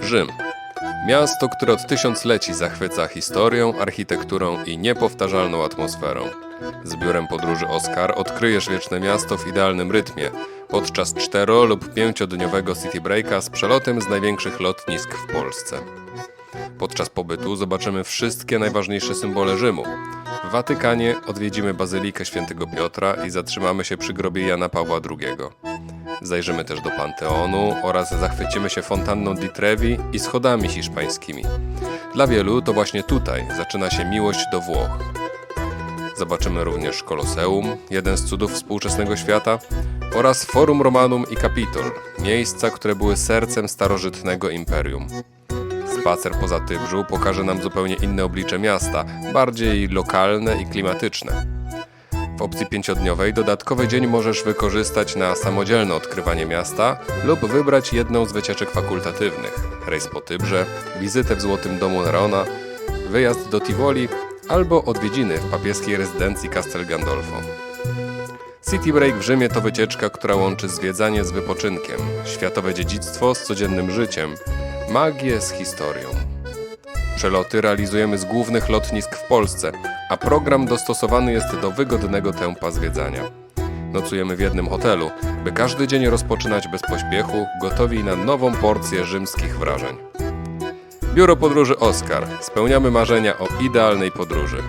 Rzym. Miasto, które od tysiącleci zachwyca historią, architekturą i niepowtarzalną atmosferą. Z biurem podróży Oscar odkryjesz wieczne miasto w idealnym rytmie, podczas cztero- lub pięciodniowego city breaka z przelotem z największych lotnisk w Polsce. Podczas pobytu zobaczymy wszystkie najważniejsze symbole Rzymu. W Watykanie odwiedzimy Bazylikę Świętego Piotra i zatrzymamy się przy grobie Jana Pawła II. Zajrzymy też do Panteonu oraz zachwycimy się fontanną di Trevi i schodami hiszpańskimi. Dla wielu to właśnie tutaj zaczyna się miłość do Włoch. Zobaczymy również Koloseum, jeden z cudów współczesnego świata, oraz Forum Romanum i Capitol, miejsca, które były sercem starożytnego imperium. Spacer po Zatybrzu pokaże nam zupełnie inne oblicze miasta, bardziej lokalne i klimatyczne. W opcji pięciodniowej dodatkowy dzień możesz wykorzystać na samodzielne odkrywanie miasta lub wybrać jedną z wycieczek fakultatywnych. Rejs po Tybrze, wizytę w Złotym Domu Nerona, wyjazd do Tivoli albo odwiedziny w papieskiej rezydencji Castel Gandolfo. City Break w Rzymie to wycieczka, która łączy zwiedzanie z wypoczynkiem, światowe dziedzictwo z codziennym życiem, magię z historią. Przeloty realizujemy z głównych lotnisk w Polsce, a program dostosowany jest do wygodnego tempa zwiedzania. Nocujemy w jednym hotelu, by każdy dzień rozpoczynać bez pośpiechu, gotowi na nową porcję rzymskich wrażeń. Biuro Podróży Oscar. Spełniamy marzenia o idealnej podróży.